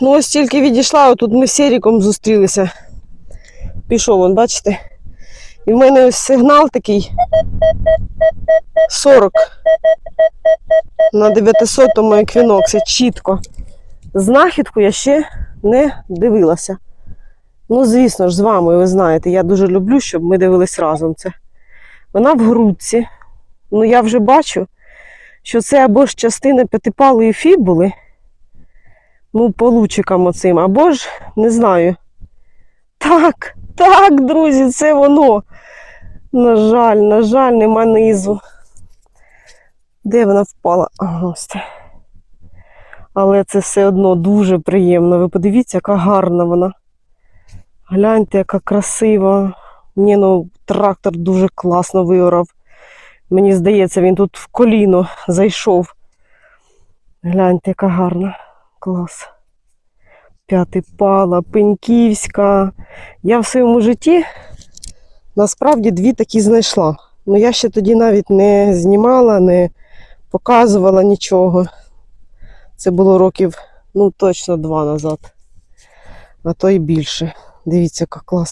Ну, ось тільки відійшла, отут ми з Серіком зустрілися. Пішов, он, бачите? І в мене ось сигнал такий 40 на 900-му еквіноксі, чітко. Знахідку я ще не дивилася. Ну, звісно ж, з вами, ви знаєте, я дуже люблю, щоб ми дивились разом це. Вона в грудці. Ну, я вже бачу, що це або ж частина п'ятипалої фібули, ну, по оцим, або ж, не знаю. Так, так, друзі, це воно. На жаль, на жаль, нема низу. Де вона впала? Ось. Але це все одно дуже приємно. Ви подивіться, яка гарна вона. Гляньте, яка красива. Ні, ну трактор дуже класно виорав. Мені здається, він тут в коліно зайшов. Гляньте, яка гарна. Клас. П'ятий пала, Пеньківська. Я в своєму житті насправді дві такі знайшла. Ну я ще тоді навіть не знімала, не показувала нічого. Це було років, ну, точно два назад, а то й більше. Дивіться, яка класна.